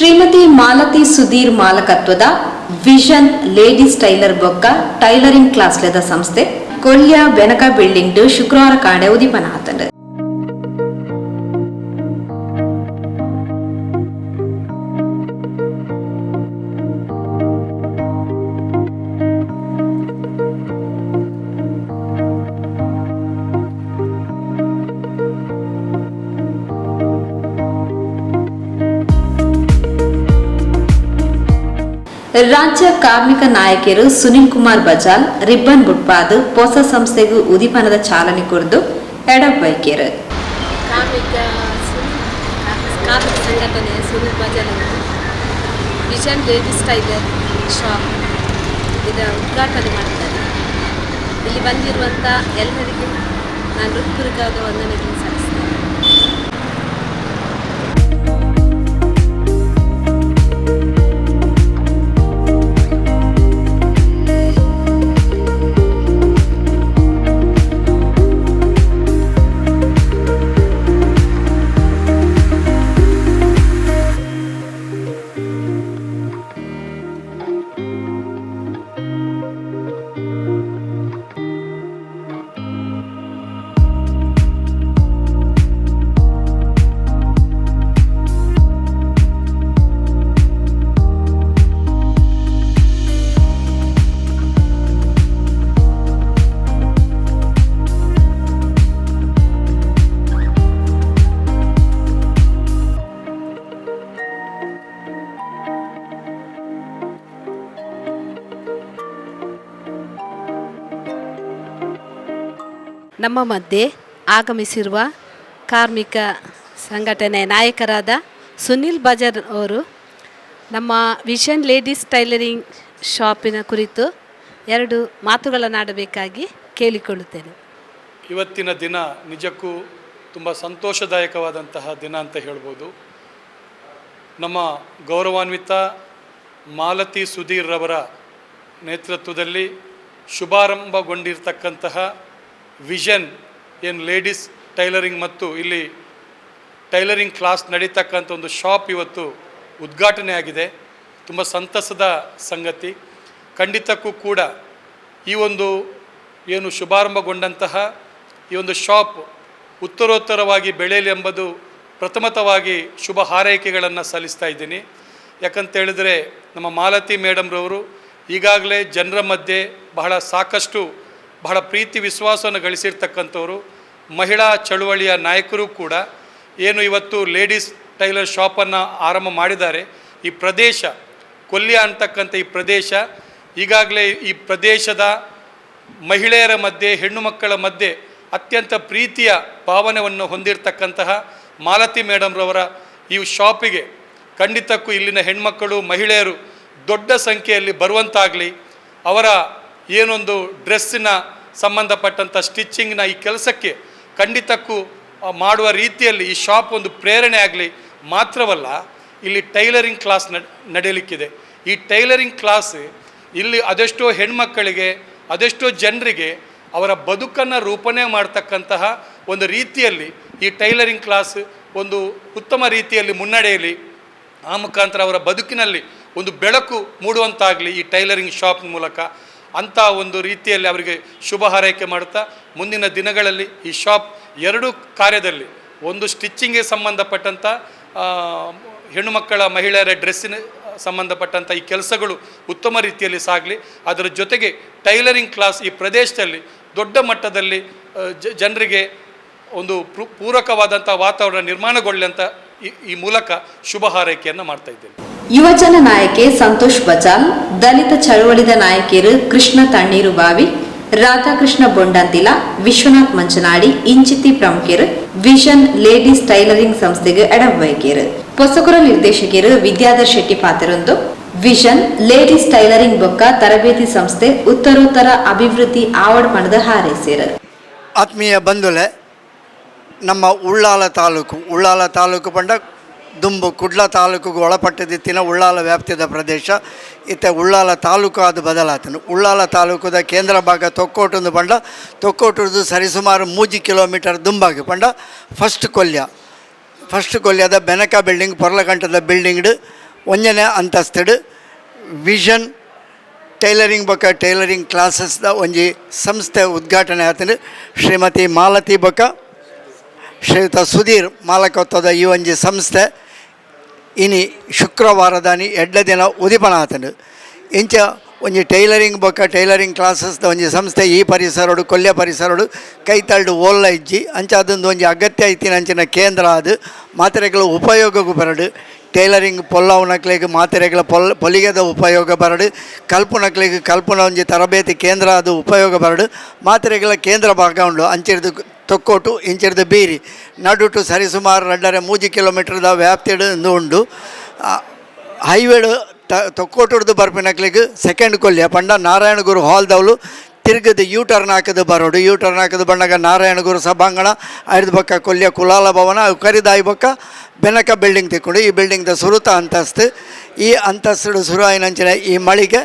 ಶ್ರೀಮತಿ ಮಾಲತಿ ಸುಧೀರ್ ಮಾಲಕತ್ವದ vision ladies tailor ಬೊಕ್ಕ tailoring class ಲದ ಸಂಸ್ಥೆ ಕೊಲ್ಯ ಬೆನಕ ಬಿಲ್ಡಿಂಗ್ ಶುಕ್ರವಾರ ಕಾಣೆ ಉದಿಪನ ರಾಜ್ಯ ಕಾರ್ಮಿಕ ನಾಯಕರು ಸುನಿಲ್ ಕುಮಾರ್ ಬಜಾಲ್, ರಿಬ್ಬನ್ ಗುಟ್ಪಾದ್ ಹೊಸ ಸಂಸ್ಥೆಗೂ ಉದಿಪನದ ಚಾಲನೆ ಕುರಿತು ಎಡಬೈಕೆರು ಕಾರ್ಮಿಕ ಕಾರ್ಮಿಕ ಸಂಘಟನೆ Sunil Bajal vision ladies tailor shop ಇದರ ಉದ್ಘಾಟನೆ ಮಾಡ್ತಾರೆ. ಇಲ್ಲಿ ಬಂದಿರುವಂಥ ಎಲ್ಲರಿಗೂ ನಾನು ಹೃತ್ಪೂರ್ವಕವಾದ ವಂದನೆಗಳನ್ನು ನಮ್ಮ ಮಧ್ಯೆ ಆಗಮಿಸಿರುವ ಕಾರ್ಮಿಕ ಸಂಘಟನೆ ನಾಯಕರಾದ ಸುನಿಲ್ ಬಜಾರ್ ಅವರು ನಮ್ಮ ವಿಷನ್ ಲೇಡೀಸ್ ಟೈಲರಿಂಗ್ ಶಾಪಿನ ಕುರಿತು ಎರಡು ಮಾತುಗಳನ್ನಾಡಬೇಕಾಗಿ ಕೇಳಿಕೊಳ್ಳುತ್ತೇನೆ. ಇವತ್ತಿನ ದಿನ ನಿಜಕ್ಕೂ ತುಂಬ ಸಂತೋಷದಾಯಕವಾದಂತಹ ದಿನ ಅಂತ ಹೇಳ್ಬೋದು. ನಮ್ಮ ಗೌರವಾನ್ವಿತ ಮಾಲತಿ ಸುಧೀರ್ರವರ ನೇತೃತ್ವದಲ್ಲಿ ಶುಭಾರಂಭಗೊಂಡಿರ್ತಕ್ಕಂತಹ ವಿಷನ್ ಏನು ಲೇಡೀಸ್ ಟೈಲರಿಂಗ್ ಮತ್ತು ಇಲ್ಲಿ ಟೈಲರಿಂಗ್ ಕ್ಲಾಸ್ ನಡೀತಕ್ಕಂಥ ಒಂದು ಶಾಪ್ ಇವತ್ತು ಉದ್ಘಾಟನೆ ಆಗಿದೆ. ತುಂಬ ಸಂತಸದ ಸಂಗತಿ. ಖಂಡಿತಕ್ಕೂ ಕೂಡ ಈ ಒಂದು ಏನು ಶುಭಾರಂಭಗೊಂಡಂತಹ ಈ ಒಂದು ಶಾಪ್ ಉತ್ತರೋತ್ತರವಾಗಿ ಬೆಳೆಯಲಿ ಎಂಬುದು ಪ್ರಥಮತವಾಗಿ ಶುಭ ಹಾರೈಕೆಗಳನ್ನು ಸಲ್ಲಿಸ್ತಾ ಇದ್ದೀನಿ. ಯಾಕಂತ ಹೇಳಿದ್ರೆ ನಮ್ಮ ಮಾಲತಿ ಮೇಡಮ್ರವರು ಈಗಾಗಲೇ ಜನರ ಮಧ್ಯೆ ಬಹಳ ಸಾಕಷ್ಟು ಬಹಳ ಪ್ರೀತಿ, ವಿಶ್ವಾಸವನ್ನು ಗಳಿಸಿರ್ತಕ್ಕಂಥವ್ರು. ಮಹಿಳಾ ಚಳುವಳಿಯ ನಾಯಕರು ಕೂಡ ಏನು ಇವತ್ತು ಲೇಡೀಸ್ ಟೈಲರ್ ಶಾಪನ್ನು ಆರಂಭ ಮಾಡಿದ್ದಾರೆ. ಈ ಪ್ರದೇಶ ಕೊಲ್ಲಿಯ ಅಂತಕ್ಕಂಥ ಈ ಪ್ರದೇಶ, ಈಗಾಗಲೇ ಈ ಪ್ರದೇಶದ ಮಹಿಳೆಯರ ಮಧ್ಯೆ, ಹೆಣ್ಣು ಮಕ್ಕಳ ಮಧ್ಯೆ ಅತ್ಯಂತ ಪ್ರೀತಿಯ ಭಾವನೆಯನ್ನು ಹೊಂದಿರತಕ್ಕಂತಹ ಮಾಲತಿ ಮೇಡಮ್ರವರ ಈ ಶಾಪಿಗೆ ಖಂಡಿತಕ್ಕೂ ಇಲ್ಲಿನ ಹೆಣ್ಮಕ್ಕಳು, ಮಹಿಳೆಯರು ದೊಡ್ಡ ಸಂಖ್ಯೆಯಲ್ಲಿ ಬರುವಂತಾಗಲಿ, ಅವರ ಏನೊಂದು ಡ್ರೆಸ್ಸಿನ ಸಂಬಂಧಪಟ್ಟಂಥ ಸ್ಟಿಚ್ಚಿಂಗ್ನ ಈ ಕೆಲಸಕ್ಕೆ ಖಂಡಿತಕ್ಕೂ ಮಾಡುವ ರೀತಿಯಲ್ಲಿ ಈ ಶಾಪ್ ಒಂದು ಪ್ರೇರಣೆ ಆಗಲಿ ಮಾತ್ರವಲ್ಲ, ಇಲ್ಲಿ ಟೈಲರಿಂಗ್ ಕ್ಲಾಸ್ ನಡ್ ನಡೆಯಲಿಕ್ಕಿದೆ ಈ ಟೈಲರಿಂಗ್ ಕ್ಲಾಸ್ ಇಲ್ಲಿ ಅದೆಷ್ಟೋ ಹೆಣ್ಮಕ್ಕಳಿಗೆ, ಅದೆಷ್ಟೋ ಜನರಿಗೆ ಅವರ ಬದುಕನ್ನು ರೂಪಣೆ ಮಾಡ್ತಕ್ಕಂತಹ ಒಂದು ರೀತಿಯಲ್ಲಿ ಈ ಟೈಲರಿಂಗ್ ಕ್ಲಾಸ್ ಒಂದು ಉತ್ತಮ ರೀತಿಯಲ್ಲಿ ಮುನ್ನಡೆಯಲಿ, ಆ ಮುಖಾಂತರ ಅವರ ಬದುಕಿನಲ್ಲಿ ಒಂದು ಬೆಳಕು ಮೂಡುವಂತಾಗಲಿ ಈ ಟೈಲರಿಂಗ್ ಶಾಪ್ ಮೂಲಕ. ಅಂಥ ಒಂದು ರೀತಿಯಲ್ಲಿ ಅವರಿಗೆ ಶುಭ ಹಾರೈಕೆ ಮಾಡುತ್ತಾ, ಮುಂದಿನ ದಿನಗಳಲ್ಲಿ ಈ ಶಾಪ್ ಎರಡು ಕಾರ್ಯದಲ್ಲಿ, ಒಂದು ಸ್ಟಿಚ್ಚಿಂಗ್ಗೆ ಸಂಬಂಧಪಟ್ಟಂಥ ಹೆಣ್ಣುಮಕ್ಕಳ ಹೆಣ್ಣು ಮಕ್ಕಳ ಮಹಿಳೆಯರ ಡ್ರೆಸ್ಸಿನ ಸಂಬಂಧಪಟ್ಟಂಥ ಈ ಕೆಲಸಗಳು ಉತ್ತಮ ರೀತಿಯಲ್ಲಿ ಸಾಗಲಿ, ಅದರ ಜೊತೆಗೆ ಟೈಲರಿಂಗ್ ಕ್ಲಾಸ್ ಈ ಪ್ರದೇಶದಲ್ಲಿ ದೊಡ್ಡ ಮಟ್ಟದಲ್ಲಿ ಜನರಿಗೆ ಒಂದು ಪೂರಕವಾದಂಥ ವಾತಾವರಣ ನಿರ್ಮಾಣಗೊಳ್ಳಿ ಅಂತ ಈ- ಈ ಮೂಲಕ ಶುಭ ಹಾರೈಕೆಯನ್ನು ಮಾಡ್ತಾ ಇದ್ದೇನೆ. ಯುವಜನ ನಾಯಕಿ ಸಂತೋಷ್ ಬಜಾಲ್, ದಲಿತ ಚಳವಳಿದ ನಾಯಕಿಯರು ಕೃಷ್ಣ ತಣ್ಣೀರು ಬಾವಿ, ರಾಧಾಕೃಷ್ಣ ಬೊಂಡಂತಿಲ, ವಿಶ್ವನಾಥ್ ಮಂಚನಾಡಿ ಇಂಚಿತಿ ಪ್ರಮುಖರು, ವಿಷನ್ ಲೇಡೀಸ್ ಟೈಲರಿಂಗ್ ಸಂಸ್ಥೆಗೆ ಎಡವೈಕಿಯರು ಪೊಸಕುರ ನಿರ್ದೇಶಕಿಯರು ವಿದ್ಯಾಧರ್ ಶೆಟ್ಟಿ ಪಾತ್ರರೊಂದು ವಿಷನ್ ಲೇಡೀಸ್ ಟೈಲರಿಂಗ್ ಬೊಕ್ಕ ತರಬೇತಿ ಸಂಸ್ಥೆ ಉತ್ತರೋತ್ತರ ಅಭಿವೃದ್ಧಿ ಆವಡ್ ಪಣದ ಹಾರೈಸಿರು ಆತ್ಮೀಯ ಬಂಧುಲೆ ನಮ್ಮ ಉಳ್ಳಾಲ ತಾಲೂಕು ಉಳ್ಳಾಲ ತಾಲೂಕು ಪಂಡ ದುಂಬು ಕುಡ್ಲ ತಾಲೂಕಿಗೆ ಒಳಪಟ್ಟಿದ್ದಿತ್ತಿನ ಉಳ್ಳಾಲ ವ್ಯಾಪ್ತಿದ ಪ್ರದೇಶ. ಇತ್ತೆ ಉಳ್ಳಾಲ ತಾಲೂಕು ಅದು ಬದಲಾತನು. ಉಳ್ಳಾಲ ತಾಲೂಕದ ಕೇಂದ್ರ ಭಾಗ ತೊಕ್ಕೋಟುಂದು ಪಂಡ. ತೊಕ್ಕೋಟುದು ಸರಿಸುಮಾರು ಮೂಜಿ ಕಿಲೋಮೀಟರ್ ದುಂಬಾಗಿ ಪಂಡ. ಫಸ್ಟ್ ಕೊಲ್ಯ. ಫಸ್ಟ್ ಕೊಲ್ಯದ ಬೆನಕ ಬಿಲ್ಡಿಂಗ್ ಪೊರ್ಲಕಂಠದ ಬಿಲ್ಡಿಂಗ್ಡ್ ಒಂದನೇ ಅಂತಸ್ತಡು ವಿಷನ್, ಟೈಲರಿಂಗ್ ಬೊಕ್ಕ ಟೈಲರಿಂಗ್ ಕ್ಲಾಸಸ್ದ ಒಂಜಿ ಸಂಸ್ಥೆ ಉದ್ಘಾಟನೆ ಆತನು. ಶ್ರೀಮತಿ ಮಾಲತಿ ಬೊಕ್ಕ ಶ್ರೀಯುತ ಸುಧೀರ್ ಮಾಲಕತ್ವದ ಈ ಒಂಜಿ ಸಂಸ್ಥೆ. ಇನಿ ಶುಕ್ರವಾರದಾನಿ ಎಡ್ಡ ದಿನ ಉದಿಪನ ಇಂಚ ಒಂಜಿ ಟೈಲರಿಂಗ್ ಬೊಕ್ಕ ಟೈಲರಿಂಗ್ ಕ್ಲಾಸಸ್ದ ಒಂಜಿ ಸಂಸ್ಥೆ, ಈ ಪರಿಸರಡು, ಕೊಲ್ಯ ಪರಿಸರಡು ಕೈತಲ್ಡು ಓಲ್ಲ ಇಜ್ಜಿ. ಅಂಚ ಅದೊಂದು ಒಂಜಿ ಅಗತ್ಯ ಐತಿನ ಅಂಚಿನ ಕೇಂದ್ರ ಅದು ಮಾತ್ರೆಗಳ ಉಪಯೋಗಕ್ಕೂ ಬರಡು. ಟೈಲರಿಂಗ್ ಪೊಲ್ಲವನಕ್ಲೆಗೆ ಮಾತ್ರೆಗಳ ಪೊಲ್, ಪೊಲಿಗೆದ ಉಪಯೋಗ ಬರಡು. ಕಲ್ಪನಕ್ಲೆಗ್ ಕಲ್ಪನ ಒಂಜಿ ತರಬೇತಿ ಕೇಂದ್ರ ಅದು ಉಪಯೋಗ ಬರಡು. ಮಾತ್ರೆಗಳ ಕೇಂದ್ರ ಭಾಗ ಉಂಡು. ಅಂಚಿರ್ದು ತೊಕ್ಕೋಟು ಇಂಚಿರ್ದು ಬೀರಿ. ನಡುಟು ಸರಿಸುಮಾರು ರಡ್ಡರೆ ಮೂಜಿ ಕಿಲೋಮೀಟರ್ದ ವ್ಯಾಪ್ತಿಡು ಉಂಡು ಹೈವೇಡು ತ, ತೊಕ್ಕೋಟುಡ್ದು ಬರ್ಪಿನಕ್ಲಿಗೆ ಸೆಕೆಂಡ್ ಕೊಲ್ಯ ಪಂಡ ನಾರಾಯಣಗುರು ಹಾಲ್ದವಳು ತಿರುಗದು ಯೂ ಟರ್ನ್ ಹಾಕದು ಬರೋಡು. ಯೂ ಟರ್ನ್ ಹಾಕದು ಬಂಡಾಗ ನಾರಾಯಣಗುರು ಸಭಾಂಗಣ ಐದು ಬೊಕ್ಕ ಕೊಲ್ಯ ಕುಲಾಲ ಭವನ ಕರಿದಾಯಿ ಬೊಕ್ಕ ಬೆನಕ ಬಿಲ್ಡಿಂಗ್ ತಿಕ್ಕೊಂಡು. ಈ ಬಿಲ್ಡಿಂಗ್ದ ಸುರುತ ಅಂತಸ್ತು. ಈ ಅಂತಸ್ತು ಸುರು ಆಯ್ನಂಚಿನ ಈ ಮಳಿಗೆ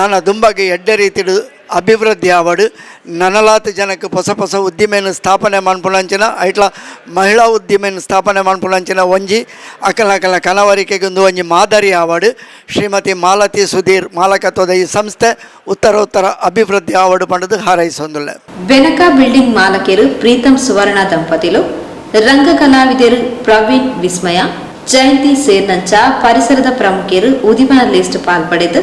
ನನ್ನ ದುಂಬಗೆ ಎಡ್ಡೆ ರೀತಿಡು ಅಭಿವೃದ್ಧಿ ಆವಡು ನನಲಾತ ಜನಕ್ಕೆ ಹೊಸ ಹೊಸ ಉದ್ದಿಮೆಯನ್ನು ಸ್ಥಾಪನೆ ಮಾಡ್ಪುಣಂಚಿನ ಐಟ್ಲ ಮಹಿಳಾ ಉದ್ದಿಮೆಯನ್ನು ಸ್ಥಾಪನೆ ಮಾಡ್ಪುಣಂಚಿನ ಒಂಜಿ ಅಕಲ ಅಕಲ ಕನವರಿಕೆಗೊಂದು ಒಂಜಿ ಮಾದರಿ ಆವಡು ಶ್ರೀಮತಿ ಮಾಲತಿ ಸುಧೀರ್ ಮಾಲಕತ್ವದ ಈ ಸಂಸ್ಥೆ ಉತ್ತರೋತ್ತರ ಅಭಿವೃದ್ಧಿ ಆವಡು ಪಂಡದು ಹಾರೈಸೊಂದುಲ್ಲೆ వెనక బిల్డింగ్ మాలకేరు ప్రీతం సువర్ణ దంపతులు ರಂಗ ಕಲಾವಿದರು ಪ್ರವೀಣ್ ವಿಸ್ಮಯ ಜಯಂತಿ ಸೇರ್ನಂಚ ಪರಿಸರದ ಪ್ರಮುಖರು ಉದಿಮನ ಲಿಸ್ಟ್ ಪಾಲ್ಪಡೆದು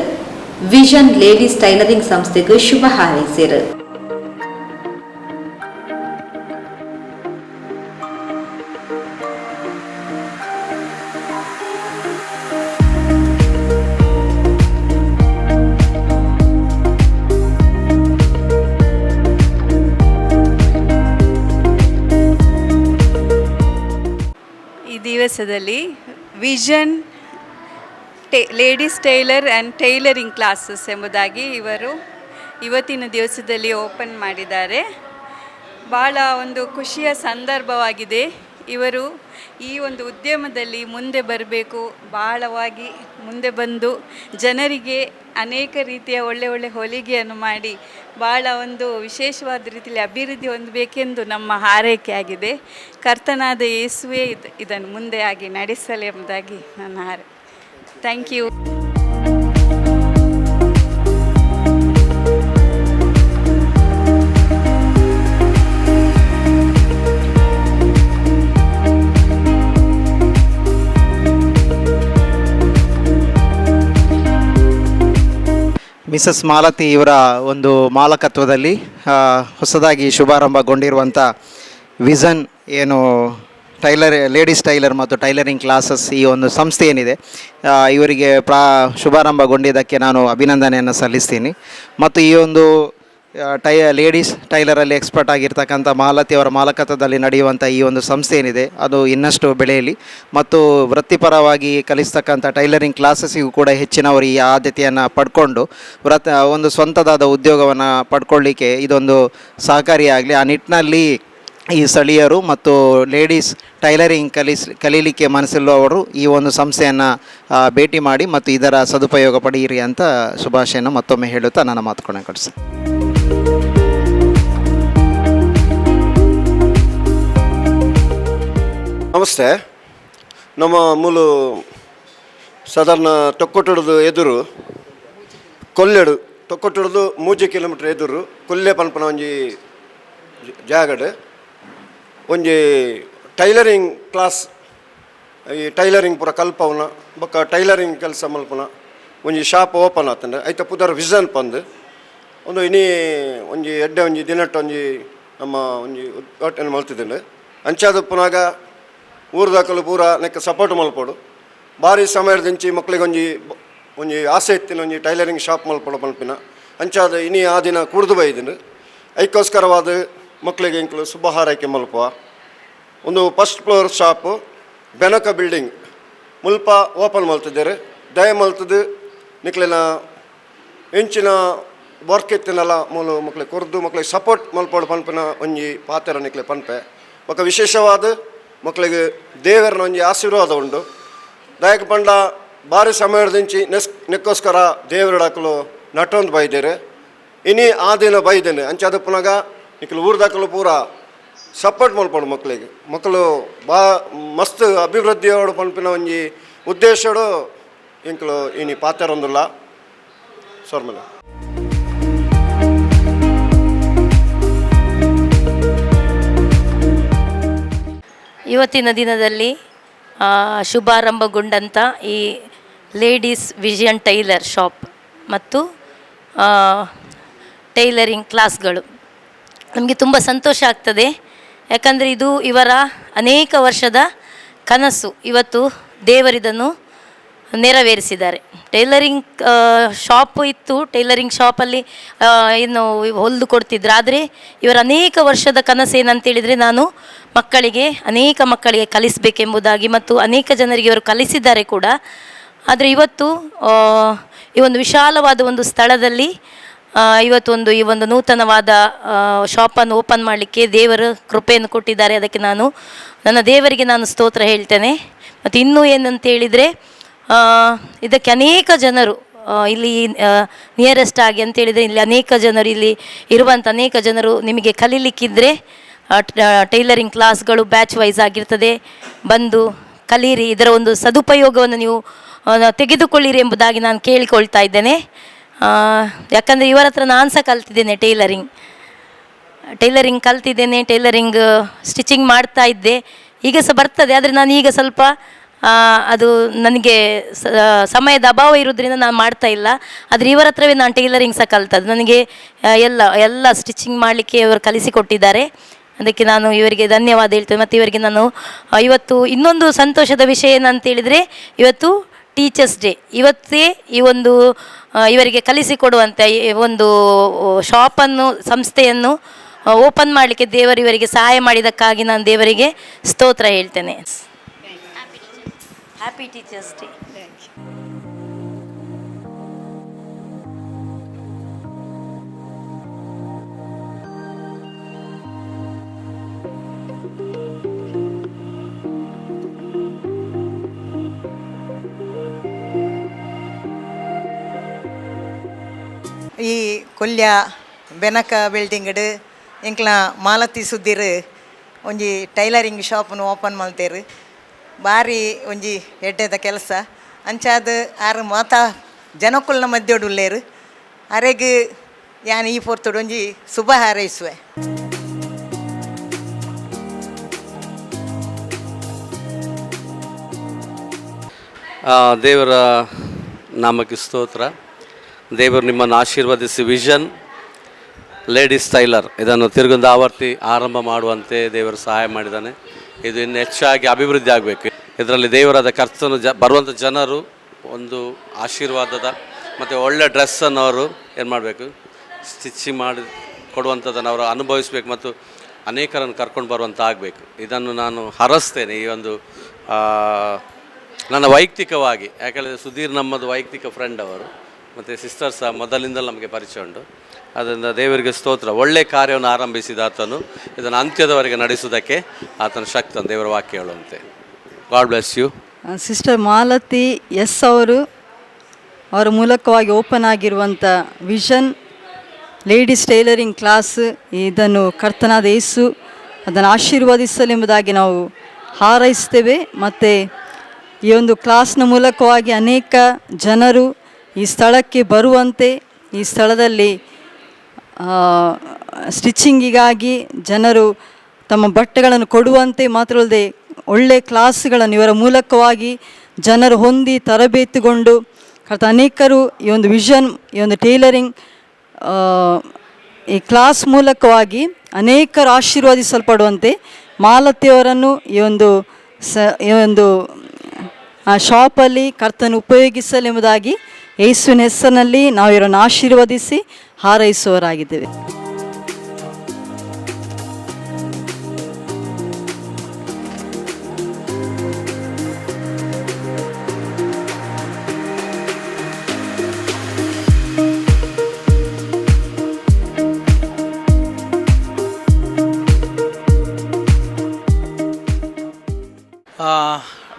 ವಿಷನ್ ಲೇಡೀಸ್ ಟೈಲರಿಂಗ್ ಸಂಸ್ಥೆಗೂ ಶುಭ ಹಾರೈಸಿರು. ಈ ದಿವಸದಲ್ಲಿ vision tea ladies tailor and tailoring classes ಎಂಬುದಾಗಿ ಇವರು ಇವತ್ತಿನ ದಿವಸದಲ್ಲಿ ಓಪನ್ ಮಾಡಿದ್ದಾರೆ. ಭಾಳ ಒಂದು ಖುಷಿಯ ಸಂದರ್ಭವಾಗಿದೆ. ಇವರು ಈ ಒಂದು ಉದ್ಯಮದಲ್ಲಿ ಮುಂದೆ ಬರಬೇಕು, ಬಹಳವಾಗಿ ಮುಂದೆ ಬಂದು ಜನರಿಗೆ ಅನೇಕ ರೀತಿಯ ಒಳ್ಳೆ ಒಳ್ಳೆ ಹೊಲಿಗೆಯನ್ನು ಮಾಡಿ ಭಾಳ ಒಂದು ವಿಶೇಷವಾದ ರೀತಿಯಲ್ಲಿ ಅಭಿವೃದ್ಧಿ ಹೊಂದಬೇಕೆಂದು ನಮ್ಮ ಹಾರೈಕೆ ಆಗಿದೆ. ಕರ್ತನಾದ ಯೇಸುವೆ ಇದು, ಇದನ್ನು ಮುಂದೆ ಆಗಿ ನಡೆಸಲಿ ಎಂಬುದಾಗಿ ನನ್ನ ಹಾರೈ ಥ್ಯಾಂಕ್ ಯು ಮಿಸಸ್ ಮಾಲತಿ ಇವರ ಒಂದು ಮಾಲಕತ್ವದಲ್ಲಿ ಹೊಸದಾಗಿ ಶುಭಾರಂಭಗೊಂಡಿರುವಂಥ ವಿಷನ್ ಏನು ಟೈಲರ್, ಲೇಡೀಸ್ ಟೈಲರ್ ಮತ್ತು ಟೈಲರಿಂಗ್ ಕ್ಲಾಸಸ್ ಈ ಒಂದು ಸಂಸ್ಥೆ ಏನಿದೆ ಇವರಿಗೆ ಪ್ರಾ, ಶುಭಾರಂಭಗೊಂಡಿದ್ದಕ್ಕೆ ನಾನು ಅಭಿನಂದನೆಯನ್ನು ಸಲ್ಲಿಸ್ತೀನಿ. ಮತ್ತು ಈ ಒಂದು ಟೈ, ಲೇಡೀಸ್ ಟೈಲರಲ್ಲಿ ಎಕ್ಸ್ಪರ್ಟ್ ಆಗಿರ್ತಕ್ಕಂಥ ಮಾಲತಿ ಅವರ ಮಾಲಕತ್ವದಲ್ಲಿ ನಡೆಯುವಂಥ ಈ ಒಂದು ಸಂಸ್ಥೆ ಏನಿದೆ, ಅದು ಇನ್ನಷ್ಟು ಬೆಳೆಯಲಿ. ಮತ್ತು ವೃತ್ತಿಪರವಾಗಿ ಕಲಿಸ್ತಕ್ಕಂಥ ಟೈಲರಿಂಗ್ ಕ್ಲಾಸಸ್ಸಿಗೂ ಕೂಡ ಹೆಚ್ಚಿನವರು ಈ ಆದ್ಯತೆಯನ್ನು ಪಡ್ಕೊಂಡು, ವೃತ್ ಒಂದು ಸ್ವಂತದಾದ ಉದ್ಯೋಗವನ್ನು ಪಡ್ಕೊಳ್ಳಿಕ್ಕೆ ಇದೊಂದು ಸಹಕಾರಿಯಾಗಲಿ. ಆ ನಿಟ್ಟಿನಲ್ಲಿ ಈ ಸ್ಥಳೀಯರು ಮತ್ತು ಲೇಡೀಸ್ ಟೈಲರಿಂಗ್ ಕಲಿಸ್, ಕಲೀಲಿಕ್ಕೆ ಮನಸ್ಸಿಲ್ಲುವವರು ಈ ಒಂದು ಸಂಸ್ಥೆಯನ್ನು ಭೇಟಿ ಮಾಡಿ ಮತ್ತು ಇದರ ಸದುಪಯೋಗ ಪಡೆಯಿರಿ ಅಂತ ಶುಭಾಶಯನ ಮತ್ತೊಮ್ಮೆ ಹೇಳುತ್ತಾ ನನ್ನ ಮಾತುಗಳನ್ನು ಕಳಿಸ್ತೀನಿ ನಮಸ್ತೆ. ನಮ್ಮ ಮೂಲು ಸಾಧಾರಣ ತೊಕ್ಕೊಟ್ಟುಡ್ದು ಎದುರು ಕೊಲ್ಲೆಡು, ತೊಕ್ಕೊಟ್ಟುಡ್ದು ಮೂಜಿ ಕಿಲೋಮೀಟ್ರ್ ಎದುರು ಕೊಲ್ಲೆ ಪನ್ಪನ ಒಂಜಿ ಜಾಗಡ್. ಒಂಜಿ ಟೈಲರಿಂಗ್ ಕ್ಲಾಸ್, ಈ ಟೈಲರಿಂಗ್ ಪೂರ ಕಲ್ಪವನ, ಬೊಕ್ಕ ಟೈಲರಿಂಗ್ ಕೆಲಸ ಮಲ್ಪನ. ಒಂಜಿ ಶಾಪ್ ಓಪನ್ ಆತಂಡ, ಐತ ಪುದರ್ ವಿಷನ್ ಪಂದ್. ಒಂದು ಇನಿ ಒಂಜಿ ಎಡ್ಡೆ ಒಂಜಿ ದಿನಟ್ಟು ಒಂಜಿ ನಮ್ಮ ಒಂಜಿ ಉದ್ಘಾಟನೆ ಮಲ್ತಿದ್ದೆ ಅಂಚಾದ ಪುನಾಗ ಊರ್ದಾಕಲು ಪೂರ ನೆಕ್ಕ ಸಪೋರ್ಟ್ ಮಲ್ಪೋಡು. ಭಾರಿ ಸಮಯದಿಂಚಿ ಮಕ್ಕಳಿಗೆ ಒಂಜಿ ಒಂಜಿ ಆಸೆ ಇತ್ತಿನ ಒಂಜಿ ಟೈಲರಿಂಗ್ ಶಾಪ್ ಮಲ್ಪಡ ಮಲ್ಪಿನ. ಅಂಚಾದ ಇನಿ ಆ ದಿನ ಕುಡ್ದು ಬೈದಿನ. ಐಕೋಸ್ಕರವಾದ ಮಕ್ಳಿಗೆ ಇಂಕ್ಲು ಶುಭ ಹಾರೈಕೆ ಮಲ್ಪುವ. ಒಂದು first floor shop, Benaka building. ಮುಲ್ಪ ಓಪನ್ ಮಲ್ತಿದ್ದೀರಿ. ದಯ ಮಲ್ತದ್ದು ನಿಕ್ಲಿನ ಇಂಚಿನ ವರ್ಕ್ ಇತ್ತಿನಲ್ಲ ಮೂಲು ಮಕ್ಕಳಿಗೆ ಕೊರ್ದು ಮಕ್ಕಳಿಗೆ ಸಪೋರ್ಟ್ ಮಲ್ಪೋಡು ಪನ್ಪಿನ ಒಂಜಿ ಪಾತ್ರ ನಿಕ್ಲೆ ಪನ್ಪೆ. ಬೊಕ ವಿಶೇಷವಾದ ಮಕ್ಕಳಿಗೆ ದೇವರನ ಒಂಜಿ ಆಶೀರ್ವಾದ ಉಂಡು. ದಯಕ ಪಂಡ ಭಾರಿ ಸಮಯದಿಂಚಿ ನೆಸ್, ನೆಕ್ಕೋಸ್ಕರ ದೇವರಡಕಲು ನಟೊಂದು ಬೈದಿರಿ. ಇನಿ ಆ ದಿನ ಬೈದೇನೆ. ಅಂಚಾದ ಪುನಗ ನಿಕ್ಲು ಊರ್ದಾಕಲು ಪೂರ ಸಪೋರ್ಟ್ ಮಲ್ಪಡು ಮಕ್ಕಳಿಗೆ ಮಕ್ಕಳು ಬಾ, ಮಸ್ತ್ ಅಭಿವೃದ್ಧಿಯೋಡು ಪನ್ಪಿನ ಒಂಜಿ ಉದ್ದೇಶಡು ಇಂಕಲು ಇನಿ ಪಾತ್ರರೊಂದುಲ್ಲ ಸೋರ್ಮಲ ಇವತ್ತಿನ ದಿನದಲ್ಲಿ ಶುಭಾರಂಭಗೊಂಡಂಥ ಈ ಲೇಡೀಸ್ ವಿಷನ್ ಟೈಲರ್ ಶಾಪ್ ಮತ್ತು ಟೈಲರಿಂಗ್ ಕ್ಲಾಸ್ಗಳು. ನಮಗೆ ತುಂಬ ಸಂತೋಷ ಆಗ್ತದೆ. ಯಾಕಂದರೆ ಇದು ಇವರ ಅನೇಕ ವರ್ಷದ ಕನಸು. ಇವತ್ತು ದೇವರಿದನ್ನು ನೆರವೇರಿಸಿದ್ದಾರೆ. ಟೈಲರಿಂಗ್ ಶಾಪ್ ಇತ್ತು. ಟೈಲರಿಂಗ್ ಶಾಪಲ್ಲಿ ಏನು ಹೊಲಿದು ಕೊಡ್ತಿದ್ರು. ಆದರೆ ಇವರ ಅನೇಕ ವರ್ಷದ ಕನಸು ಏನಂತೇಳಿದರೆ ನಾನು ಮಕ್ಕಳಿಗೆ, ಅನೇಕ ಮಕ್ಕಳಿಗೆ ಕಲಿಸಬೇಕೆಂಬುದಾಗಿ ಮತ್ತು ಅನೇಕ ಜನರಿಗೆ ಇವರು ಕಲಿಸಿದ್ದಾರೆ ಕೂಡ. ಆದರೆ ಇವತ್ತು ಈ ಒಂದು ವಿಶಾಲವಾದ ಒಂದು ಸ್ಥಳದಲ್ಲಿ ಇವತ್ತೊಂದು ಈ ಒಂದು ನೂತನವಾದ ಶಾಪನ್ನು ಓಪನ್ ಮಾಡಲಿಕ್ಕೆ ದೇವರು ಕೃಪೆಯನ್ನು ಕೊಟ್ಟಿದ್ದಾರೆ. ಅದಕ್ಕೆ ನಾನು ನನ್ನ ದೇವರಿಗೆ ನಾನು ಸ್ತೋತ್ರ ಹೇಳ್ತೇನೆ. ಮತ್ತು ಇನ್ನೂ ಏನಂತ ಹೇಳಿದರೆ ಇದಕ್ಕೆ ಅನೇಕ ಜನರು ಇಲ್ಲಿ ನಿಯರೆಸ್ಟ್ ಆಗಿ ಅಂತ ಹೇಳಿದರೆ ಇಲ್ಲಿ ಅನೇಕ ಜನರು ಇಲ್ಲಿ ಇರುವಂಥ ಅನೇಕ ಜನರು ನಿಮಗೆ ಟ- ಟೈಲರಿಂಗ್ ಕ್ಲಾಸ್ಗಳು ಬ್ಯಾಚ್ ವೈಸ್ ಆಗಿರ್ತದೆ. ಬಂದು ಕಲೀರಿ. ಇದರ ಒಂದು ಸದುಪಯೋಗವನ್ನು ನೀವು ತೆಗೆದುಕೊಳ್ಳಿರಿ ಎಂಬುದಾಗಿ ನಾನು ಕೇಳಿಕೊಳ್ತಾ ಇದ್ದೇನೆ. ಯಾಕಂದರೆ ಇವರ ಹತ್ರ ನಾನು ಸಹ ಕಲ್ತಿದ್ದೇನೆ ಟೈಲರಿಂಗ್. ಟೈಲರಿಂಗ್ ಕಲ್ತಿದ್ದೇನೆ, ಟೈಲರಿಂಗ್ ಸ್ಟಿಚಿಂಗ್ ಮಾಡ್ತಾ ಇದ್ದೆ. ಈಗ ಸಹ ಬರ್ತದೆ, ಆದರೆ ನಾನು ಈಗ ಸ್ವಲ್ಪ ಅದು ನನಗೆ ಸಮಯದ ಅಭಾವ ಇರೋದ್ರಿಂದ ನಾನು ಮಾಡ್ತಾ ಇಲ್ಲ. ಆದರೆ ಇವರ ಹತ್ರವೇ ನಾನು ಟೈಲರಿಂಗ್ ಸಹ ಕಲ್ತದ್ದು. ನನಗೆ ಎಲ್ಲ ಎಲ್ಲ ಸ್ಟಿಚಿಂಗ್ ಮಾಡಲಿಕ್ಕೆ ಇವರು ಕಲಿಸಿಕೊಟ್ಟಿದ್ದಾರೆ. ಅದಕ್ಕೆ ನಾನು ಇವರಿಗೆ ಧನ್ಯವಾದ ಹೇಳ್ತೇನೆ. ಮತ್ತು ಇವರಿಗೆ ನಾನು ಇವತ್ತು ಇನ್ನೊಂದು ಸಂತೋಷದ ವಿಷಯ ಏನಂತೇಳಿದರೆ ಇವತ್ತು ಟೀಚರ್ಸ್ ಡೇ ಇವತ್ತೇ ಈ ಒಂದು ಇವರಿಗೆ ಕಲಿಸಿಕೊಡುವಂಥ ಒಂದು ಶಾಪನ್ನು ಸಂಸ್ಥೆಯನ್ನು ಓಪನ್ ಮಾಡಲಿಕ್ಕೆ ದೇವರು ಇವರಿಗೆ ಸಹಾಯ ಮಾಡಿದಕ್ಕಾಗಿ ನಾನು ದೇವರಿಗೆ ಸ್ತೋತ್ರ ಹೇಳ್ತೇನೆ. ಹ್ಯಾಪಿ ಟೀಚರ್ಸ್ ಡೇ ಈ ಕೊಲ್ಯ, ಬೆನಕ ಬಿಲ್ಡಿಂಗ್ಡ್ ಎಂಕ್ಲ ಮಾಲತಿ ಸುದ್ದಿರ್ ಒಂಜಿ ಟೈಲರಿಂಗ್ ಶಾಪನ್ನು ಓಪನ್ ಮಲ್ತೇರು ಭಾರಿ ಒಂಜಿ ಎಡ್ಡೆದ ಕೆಲಸ. ಅಂಚಾದ ಆರು ಮಾತ ಜನಕ್ಕುಲ್ನ ಮಧ್ಯೊಡು ಉಳ್ಳೇರು ಅರೆಗ್ ಯಾನ್ ಈ ಪೊರ್ತುಡು ಒಂಜಿ ಶುಭ ಹಾರೈಸುವೆ. ದೇವರ ನಾಮಕ್ಕೆ ಸ್ತೋತ್ರ. ದೇವರು ನಿಮ್ಮನ್ನು ಆಶೀರ್ವದಿಸಿ, ವಿಷನ್, ಲೇಡೀಸ್ ಟೈಲರ್, ಇದನ್ನು ತಿರುಗೊಂದು ಆವರ್ತಿ ಆರಂಭ ಮಾಡುವಂತೆ ದೇವರು ಸಹಾಯ ಮಾಡಿದ್ದಾನೆ. ಇದು ಇನ್ನು ಹೆಚ್ಚಾಗಿ ಅಭಿವೃದ್ಧಿ ಆಗಬೇಕು. ಇದರಲ್ಲಿ ದೇವರಾದ ಖರ್ಚನ್ನು ಜ ಬರುವಂಥ ಜನರು ಒಂದು ಆಶೀರ್ವಾದದ ಮತ್ತು ಒಳ್ಳೆ ಡ್ರೆಸ್ಸನ್ನು ಅವರು ಏನು ಮಾಡಬೇಕು? ಸ್ಟಿಚಿಂಗ್ ಮಾಡಿ ಕೊಡುವಂಥದ್ದನ್ನು ಅವರು ಅನುಭವಿಸಬೇಕು ಮತ್ತು ಅನೇಕರನ್ನು ಕರ್ಕೊಂಡು ಬರುವಂಥ ಆಗಬೇಕು. ಇದನ್ನು ನಾನು ಹರಸ್ತೇನೆ ಈ ಒಂದು ನನ್ನ ವೈಯಕ್ತಿಕವಾಗಿ. ಯಾಕೆಂದರೆ ಸುಧೀರ್ ನಮ್ಮದು ವೈಯಕ್ತಿಕ ಫ್ರೆಂಡ್ ಅವರು. ಮತ್ತು ಸಿಸ್ಟರ್ ಸಹ ಮೊದಲಿಂದಲೂ ನಮಗೆ ಪರಿಚಯ ಉಂಟು. ಅದರಿಂದ ದೇವರಿಗೆ ಸ್ತೋತ್ರ. ಒಳ್ಳೆ ಕಾರ್ಯವನ್ನು ಆರಂಭಿಸಿದ ಆತನು, ಇದನ್ನು ಅಂತ್ಯದವರೆಗೆ ನಡೆಸುವುದಕ್ಕೆ ಆತನ ಶಕ್ತನು ದೇವರ ವಾಕ್ಯ ಹೇಳುವಂತೆ. God bless you sister Malati S ಅವರು, ಅವರ ಮೂಲಕವಾಗಿ ಓಪನ್ ಆಗಿರುವಂಥ ವಿಷನ್ ಲೇಡೀಸ್ ಟೈಲರಿಂಗ್ ಕ್ಲಾಸ್ ಇದನ್ನು ಕರ್ತನಾದ ಯೇಸು ಅದನ್ನು ಆಶೀರ್ವದಿಸಲೆಂಬುದಾಗಿ ನಾವು ಹಾರೈಸ್ತೇವೆ. ಮತ್ತು ಈ ಒಂದು ಕ್ಲಾಸ್ನ ಮೂಲಕವಾಗಿ ಅನೇಕ ಜನರು ಈ ಸ್ಥಳಕ್ಕೆ ಬರುವಂತೆ ಈ ಸ್ಥಳದಲ್ಲಿ ಸ್ಟಿಚಿಂಗಿಗಾಗಿ ಜನರು ತಮ್ಮ ಬಟ್ಟೆಗಳನ್ನು ಕೊಡುವಂತೆ ಮಾತ್ರವಲ್ಲದೆ ಒಳ್ಳೆಯ ಕ್ಲಾಸ್ಗಳನ್ನು ಇವರ ಮೂಲಕವಾಗಿ ಜನರು ಹೊಂದಿ ತರಬೇತುಗೊಂಡು ಕರ್ತ ಅನೇಕರು ಈ ಒಂದು ವಿಷನ್, ಈ ಒಂದು ಟೈಲರಿಂಗ್ ಈ ಕ್ಲಾಸ್ ಮೂಲಕವಾಗಿ ಅನೇಕರು ಆಶೀರ್ವಾದಿಸಲ್ಪಡುವಂತೆ ಮಾಲತಿಯವರನ್ನು ಈ ಒಂದು ಸ, ಈ ಒಂದು ಶಾಪಲ್ಲಿ ಕರ್ತನ ಉಪಯೋಗಿಸಲೆಂಬುದಾಗಿ ಯೇಸುವಿನ ಹೆಸರಿನಲ್ಲಿ ನಾವು ಇವರನ್ನು ಆಶೀರ್ವದಿಸಿ ಹಾರೈಸುವವರಾಗಿದ್ದೇವೆ.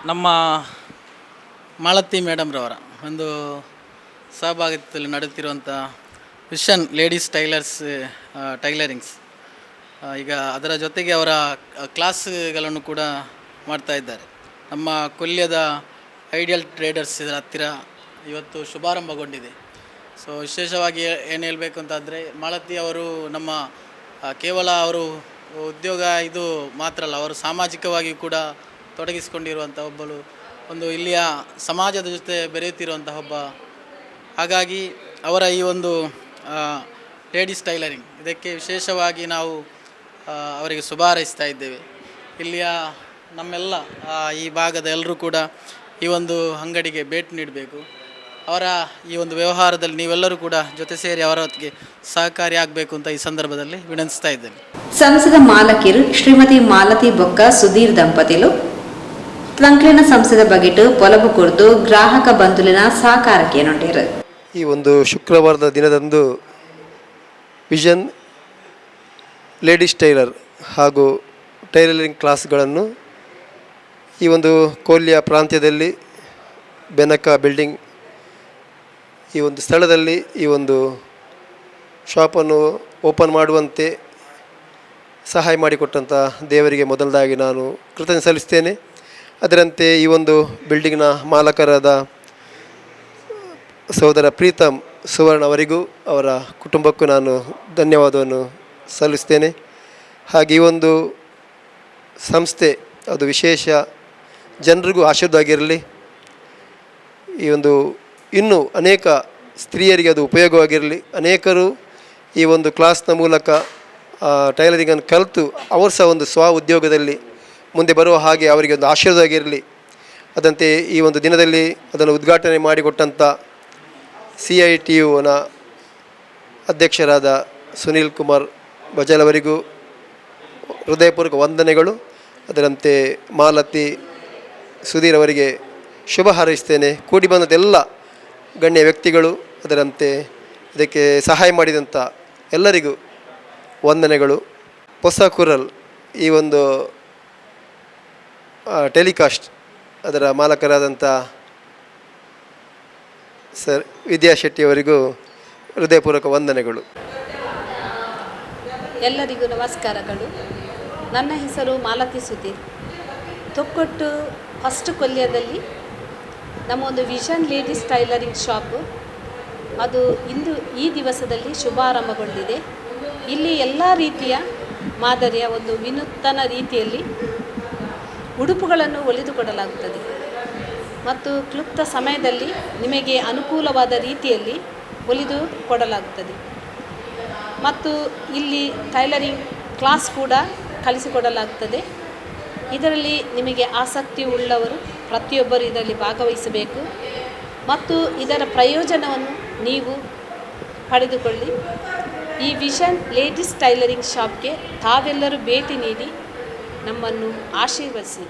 ನಮ್ಮ ಮಾಳತಿ ಮೇಡಮ್ರವರ ಒಂದು ಸಹಭಾಗಿತ್ವದಲ್ಲಿ ನಡೆಯುತ್ತಿರುವಂಥ ವಿಷನ್ ಲೇಡೀಸ್ ಟೈಲರ್ಸ್ ಟೈಲರಿಂಗ್ಸ್. ಈಗ ಅದರ ಜೊತೆಗೆ ಅವರ ಕ್ಲಾಸ್ಗಳನ್ನು ಕೂಡ ಮಾಡ್ತಾ ಇದ್ದಾರೆ. ನಮ್ಮ ಕೊಲ್ಯದ ಐಡಿಯಲ್ ಟ್ರೇಡರ್ಸ್ ಇದರ ಹತ್ತಿರ ಇವತ್ತು ಶುಭಾರಂಭಗೊಂಡಿದೆ. ಸೊ, ವಿಶೇಷವಾಗಿ ಏನು ಹೇಳಬೇಕು ಅಂತಂದರೆ ಮಾಲತಿ ಅವರು ನಮ್ಮ ಕೇವಲ ಅವರು ಉದ್ಯೋಗ ಇದು ಮಾತ್ರ ಅಲ್ಲ, ಅವರು ಸಾಮಾಜಿಕವಾಗಿ ಕೂಡ ತೊಡಗಿಸಿಕೊಂಡಿರುವಂಥ ಒಬ್ಬಳು, ಒಂದು ಇಲ್ಲಿಯ ಸಮಾಜದ ಜೊತೆ ಬೆರೆಯುತ್ತಿರುವಂಥ ಒಬ್ಬ ಹಾಗಾಗಿ ಅವರ ಈ ಒಂದು ಲೇಡೀಸ್ ಟೈಲರಿಂಗ್, ಇದಕ್ಕೆ ವಿಶೇಷವಾಗಿ ನಾವು ಅವರಿಗೆ ಶುಭ ಹಾರೈಸ್ತಾ ಇದ್ದೇವೆ. ಇಲ್ಲಿಯ ನಮ್ಮೆಲ್ಲ ಈ ಭಾಗದ ಎಲ್ಲರೂ ಕೂಡ ಈ ಒಂದು ಅಂಗಡಿಗೆ ಭೇಟಿ ನೀಡಬೇಕು. ಅವರ ಈ ಒಂದು ವ್ಯವಹಾರದಲ್ಲಿ ನೀವೆಲ್ಲರೂ ಕೂಡ ಜೊತೆ ಸೇರಿ ಅವರೊತ್ತಿಗೆ ಸಹಕಾರಿ ಆಗಬೇಕು ಅಂತ ಈ ಸಂದರ್ಭದಲ್ಲಿ ವಿನಂತಿಸ್ತಾ ಇದ್ದೇನೆ. ಸಂಸದ ಮಾಲಕಿರು ಶ್ರೀಮತಿ ಮಾಲತಿ ಬೊಕ್ಕ ಸುಧೀರ್ ದಂಪತಿಲು ತ್ವಂಕ್ಲಿನ ಸಂಸದ ಬಗೆಟು ಪೊಲಬು ಕುರ್ದು ಗ್ರಾಹಕ ಬಂಧುಲಿನ ಸಹಕಾರಕ್ಕೆ ನೊಂಡಿರು ಈ ಒಂದು ಶುಕ್ರವಾರದ ದಿನದಂದು ವಿಷನ್ ಲೇಡೀಸ್ ಟೈಲರ್ ಹಾಗೂ ಟೈಲರಿಂಗ್ ಕ್ಲಾಸ್ಗಳನ್ನು ಈ ಒಂದು ಕೋಲ್ಯ ಪ್ರಾಂತ್ಯದಲ್ಲಿ ಬೆನಕ ಬಿಲ್ಡಿಂಗ್ ಈ ಒಂದು ಸ್ಥಳದಲ್ಲಿ ಈ ಒಂದು ಶಾಪನ್ನು ಓಪನ್ ಮಾಡುವಂತೆ ಸಹಾಯ ಮಾಡಿಕೊಟ್ಟಂಥ ದೇವರಿಗೆ ಮೊದಲದಾಗಿ ನಾನು ಕೃತಜ್ಞ ಸಲ್ಲಿಸ್ತೇನೆ. ಅದರಂತೆ ಈ ಒಂದು ಬಿಲ್ಡಿಂಗ್ನ ಮಾಲಕರಾದ ಸಹೋದರ ಪ್ರೀತಮ್ ಸುವರ್ಣ ಅವರಿಗೂ ಅವರ ಕುಟುಂಬಕ್ಕೂ ನಾನು ಧನ್ಯವಾದವನ್ನು ಸಲ್ಲಿಸ್ತೇನೆ. ಹಾಗೆ ಈ ಒಂದು ಸಂಸ್ಥೆ, ಅದು ವಿಶೇಷ, ಜನರಿಗೂ ಆಶೀರ್ವಾದವಾಗಿರಲಿ ಈ ಒಂದು ಇನ್ನೂ ಅನೇಕ ಸ್ತ್ರೀಯರಿಗೆ ಅದು ಉಪಯೋಗವಾಗಿರಲಿ. ಅನೇಕರು ಈ ಒಂದು ಕ್ಲಾಸ್ನ ಮೂಲಕ ಟೈಲರಿಂಗನ್ನು ಕಲಿತು ಅವರು ಸಹ ಒಂದು ಸ್ವ ಉದ್ಯೋಗದಲ್ಲಿ ಮುಂದೆ ಬರುವ ಹಾಗೆ ಅವರಿಗೆ ಒಂದು ಆಶೀರ್ವಾದವಾಗಿರಲಿ ಅದಂತೆ ಈ ಒಂದು ದಿನದಲ್ಲಿ ಅದನ್ನು ಉದ್ಘಾಟನೆ ಮಾಡಿಕೊಟ್ಟಂಥ ಸಿ ಐ ಟಿ ಯುನ ಅಧ್ಯಕ್ಷರಾದ ಸುನೀಲ್ ಕುಮಾರ್ ಬಜಾಲ್ ಅವರಿಗೂ ಹೃದಯಪೂರ್ವಕ ವಂದನೆಗಳು. ಅದರಂತೆ ಮಾಲತಿ ಸುಧೀರ್ ಅವರಿಗೆ ಶುಭ ಹಾರೈಸ್ತೇನೆ. ಕೂಡಿ ಬಂದಂಥ ಗಣ್ಯ ವ್ಯಕ್ತಿಗಳು, ಅದರಂತೆ ಇದಕ್ಕೆ ಸಹಾಯ ಮಾಡಿದಂಥ ಎಲ್ಲರಿಗೂ ವಂದನೆಗಳು. ಹೊಸ ಕುರಲ್ ಈ ಒಂದು ಟೆಲಿಕಾಸ್ಟ್ ಅದರ ಮಾಲಕರಾದಂಥ ಸರ್, ವಿದ್ಯಾ ಶೆಟ್ಟಿ ಅವರಿಗೂ ಹೃದಯಪೂರ್ವಕ ವಂದನೆಗಳು. ಎಲ್ಲರಿಗೂ ನಮಸ್ಕಾರಗಳು. ನನ್ನ ಹೆಸರು ಮಾಲತಿ ಸುಧೀರ್. ತೊಕ್ಕೊಟ್ಟು ಫಸ್ಟ್ ಕೊಲ್ಯದಲ್ಲಿ ನಮ್ಮ ಒಂದು ವಿಷನ್ ಲೇಡೀಸ್ ಟೈಲರಿಂಗ್ ಶಾಪು. ಅದು ಇಂದು ಈ ದಿವಸದಲ್ಲಿ ಶುಭಾರಂಭಗೊಂಡಿದೆ. ಇಲ್ಲಿ ಎಲ್ಲ ರೀತಿಯ ಮಾದರಿಯ ಒಂದು ವಿನೂತನ ರೀತಿಯಲ್ಲಿ ಉಡುಪುಗಳನ್ನು ಹೊಲಿದುಕೊಡಲಾಗುತ್ತದೆ ಮತ್ತು ಕ್ಲುಪ್ತ ಸಮಯದಲ್ಲಿ ನಿಮಗೆ ಅನುಕೂಲವಾದ ರೀತಿಯಲ್ಲಿ ಒಲಿದು ಕೊಡಲಾಗುತ್ತದೆ. ಮತ್ತು ಇಲ್ಲಿ ಟೈಲರಿಂಗ್ ಕ್ಲಾಸ್ ಕೂಡ ಕಲಿಸಿಕೊಡಲಾಗುತ್ತದೆ. ಇದರಲ್ಲಿ ನಿಮಗೆ ಆಸಕ್ತಿ ಉಳ್ಳವರು ಪ್ರತಿಯೊಬ್ಬರು ಇದರಲ್ಲಿ ಭಾಗವಹಿಸಬೇಕು. ಮತ್ತು ಇದರ ಪ್ರಯೋಜನವನ್ನು ನೀವು ಪಡೆದುಕೊಳ್ಳಿ. ಈ ವಿಷನ್ ಲೇಡೀಸ್ ಟೈಲರಿಂಗ್ ಶಾಪ್ಗೆ ತಾವೆಲ್ಲರೂ ಭೇಟಿ ನೀಡಿ ನಮ್ಮನ್ನು ಆಶೀರ್ವದಿಸಿ.